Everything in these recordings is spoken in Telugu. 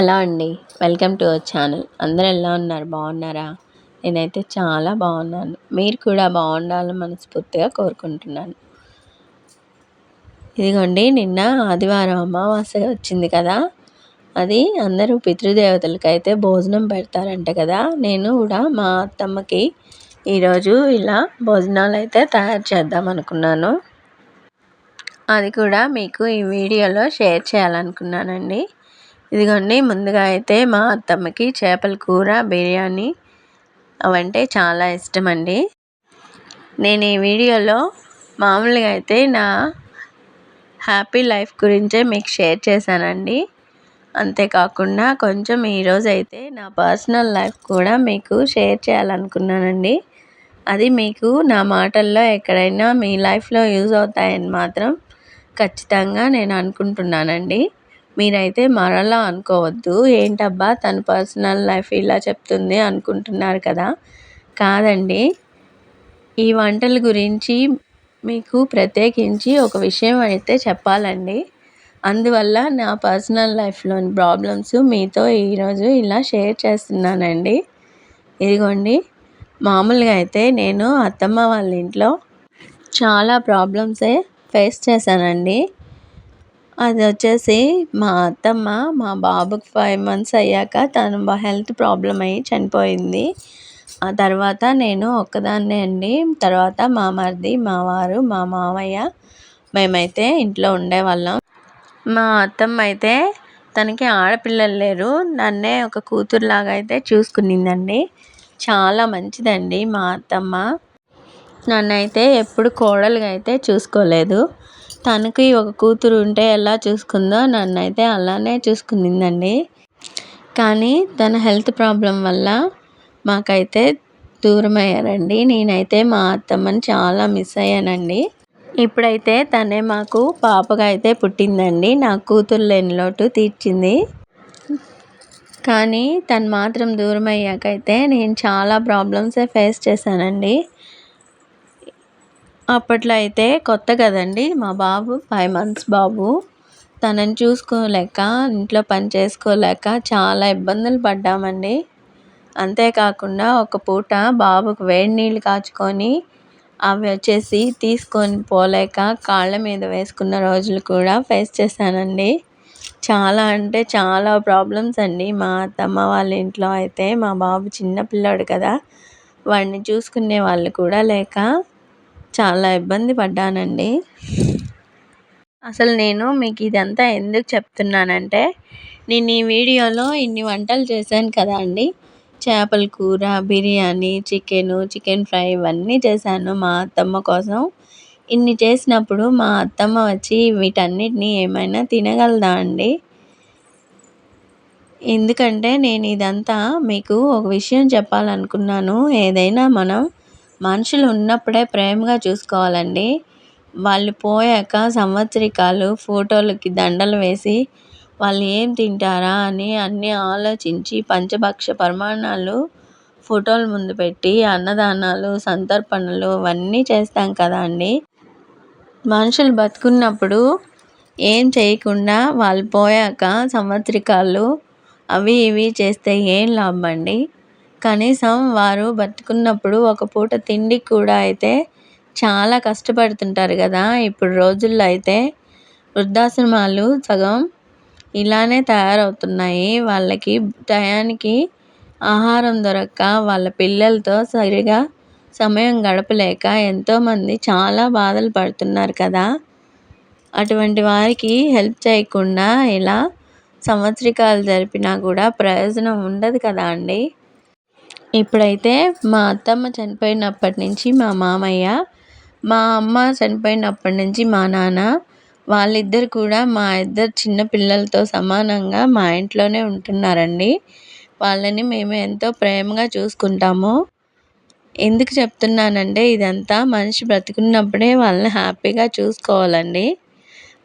హలో అండి. Welcome to our channel. అందరూ ఎలా ఉన్నారు? బాగున్నారా? నేనైతే చాలా బాగున్నాను. మీరు కూడా బాగుండాలని మనస్ఫూర్తిగా కోరుకుంటున్నాను. ఇదిగోండి నిన్న ఆదివారం అమావాస్య వచ్చింది కదా? అది అందరూ పితృదేవతలకైతే భోజనం పెడతారంట కదా? నేను కూడా మా అత్తమ్మకి ఈరోజు ఇలా భోజనాలు అయితే తయారు చేద్దాం అనుకున్నాను. అది కూడా మీకు ఈ వీడియోలో షేర్ చేయాలనుకున్నానండి. ఇదిగోండి ముందుగా అయితే మా అత్తమ్మకి చేపల కూర బిర్యానీ అవంటే చాలా ఇష్టం అండి నేను ఈ వీడియోలో మామూలుగా అయితే నా హ్యాపీ లైఫ్ గురించే మీకు షేర్ చేశానండి. అంతేకాకుండా కొంచెం ఈరోజు అయితే నా పర్సనల్ లైఫ్ కూడా మీకు షేర్ చేయాలనుకున్నానండి. అది మీకు నా మాటల్లో ఎక్కడైనా మీ లైఫ్లో యూజ్ అవుతాయని మాత్రం ఖచ్చితంగా నేను అనుకుంటున్నానండి. మీరైతే మరలా అనుకోవద్దు. ఏంటబ్బా తన పర్సనల్ లైఫ్ ఇలా చెప్తుంది అనుకుంటున్నారు కదా? కాదండి. ఈ వంటల గురించి మీకు ప్రత్యేకించి ఒక విషయం అయితే చెప్పాలండి. అందువల్ల నా పర్సనల్ లైఫ్లోని ప్రాబ్లమ్స్ మీతో ఈరోజు ఇలా షేర్ చేస్తున్నానండి. ఇదిగోండి మామూలుగా అయితే నేను అత్తమ్మ వాళ్ళ ఇంట్లో చాలా ప్రాబ్లమ్సే ఫేస్ చేశానండి. అది వచ్చేసి మా అత్తమ్మ మా బాబుకి ఫైవ్ మంత్స్ అయ్యాక తను హెల్త్ ప్రాబ్లం అయ్యి చనిపోయింది. ఆ తర్వాత నేను ఒక్కదాన్నే అండి. తర్వాత మా మరిది మా వారు మా మావయ్య మేమైతే ఇంట్లో ఉండేవాళ్ళం. మా అత్తమ్మ అయితే తనకి ఆడపిల్లలు లేరు. నన్నే ఒక కూతురులాగా అయితే చూసుకునిందండి. చాలా మంచిదండి మా అత్తమ్మ. నన్నైతే ఎప్పుడు కోడలుగా అయితే చూసుకోలేదు. తనకి ఒక కూతురు ఉంటే ఎలా చూసుకుందో నన్నైతే అలానే చూసుకునిందండి కానీ తన హెల్త్ ప్రాబ్లం వల్ల మాకైతే దూరం అయ్యారండి నేనైతే మా అత్తమ్మని చాలా మిస్ అయ్యానండి. ఇప్పుడైతే తనే మాకు పాపగా అయితే పుట్టిందండి. నా కూతురు లేని లోటు తీర్చింది. కానీ తను మాత్రం దూరం అయ్యాకైతే నేను చాలా ప్రాబ్లమ్సే ఫేస్ చేశానండి. అప్పట్లో అయితే కొత్త కదండి మా బాబు ఫైవ్ మంత్స్ బాబు. తనని చూసుకోలేక ఇంట్లో పని చేసుకోలేక చాలా ఇబ్బందులు పడ్డామండి. అంతేకాకుండా ఒక పూట బాబుకు వేడి నీళ్ళు కాచుకొని అవి వచ్చేసి తీసుకొని పోలేక కాళ్ళ మీద వేసుకున్న రోజులు కూడా ఫేస్ చేశానండి. చాలా అంటే చాలా ప్రాబ్లమ్స్ అండి. మా అత్తమ్మ వాళ్ళ ఇంట్లో అయితే మా బాబు చిన్న పిల్లాడు కదా వాడిని చూసుకునే వాళ్ళు కూడా లేక చాలా ఇబ్బంది పడ్డానండి. అసలు నేను మీకు ఇదంతా ఎందుకు చెప్తున్నానంటే నేను ఈ వీడియోలో ఇన్ని వంటలు చేశాను కదా అండి. చేపల కూర బిర్యానీ చికెను చికెన్ ఫ్రై ఇవన్నీ చేశాను మా అత్తమ్మ కోసం. ఇన్ని చేసినప్పుడు మా అత్తమ్మ వచ్చి వీటన్నిటిని ఏమైనా తినగలదా అండి? ఎందుకంటే నేను ఇదంతా మీకు ఒక విషయం చెప్పాలనుకున్నాను. ఏదైనా మనం మనుషులు ఉన్నప్పుడే ప్రేమగా చూసుకోవాలండి. వాళ్ళు పోయాక సంవత్సరికాలు ఫోటోలకి దండలు వేసి వాళ్ళు ఏం తింటారా అని అన్నీ ఆలోచించి పంచభక్ష పరిమాణాలు ఫోటోల ముందు పెట్టి అన్నదానాలు సంతర్పణలు అవన్నీ చేస్తాం కదా అండి. మనుషులు బతుకున్నప్పుడు ఏం చేయకుండా వాళ్ళు పోయాక సంవత్సరికాలు అవి ఇవి చేస్తే ఏం లాభం అండి? కనీసం వారు బతుకున్నప్పుడు ఒక పూట తిండికి కూడా అయితే చాలా కష్టపడుతుంటారు కదా. ఇప్పుడు రోజుల్లో అయితే వృద్ధాశ్రమాలు సగం ఇలానే తయారవుతున్నాయి. వాళ్ళకి టయానికి ఆహారం దొరక్క వాళ్ళ పిల్లలతో సరిగా సమయం గడపలేక ఎంతోమంది చాలా బాధలు పడుతున్నారు కదా. అటువంటి వారికి హెల్ప్ చేయకుండా ఇలా సంవత్సరికాలు జరిపినా కూడా ప్రయోజనం ఉండదు కదా అండి. ఇప్పుడైతే మా అత్తమ్మ చనిపోయినప్పటి నుంచి మా మామయ్య మా అమ్మ చనిపోయినప్పటి నుంచి మా నాన్న వాళ్ళిద్దరు కూడా మా ఇద్దరు చిన్న పిల్లలతో సమానంగా మా ఇంట్లోనే ఉంటున్నారండి. వాళ్ళని మేము ఎంతో ప్రేమగా చూసుకుంటాము. ఎందుకు చెప్తున్నానంటే ఇదంతా మనిషి బ్రతుకున్నప్పుడే వాళ్ళని హ్యాపీగా చూసుకోవాలండి.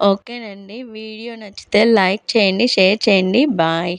ఓకేనండి వీడియో నచ్చితే లైక్ చేయండి షేర్ చేయండి బాయ్.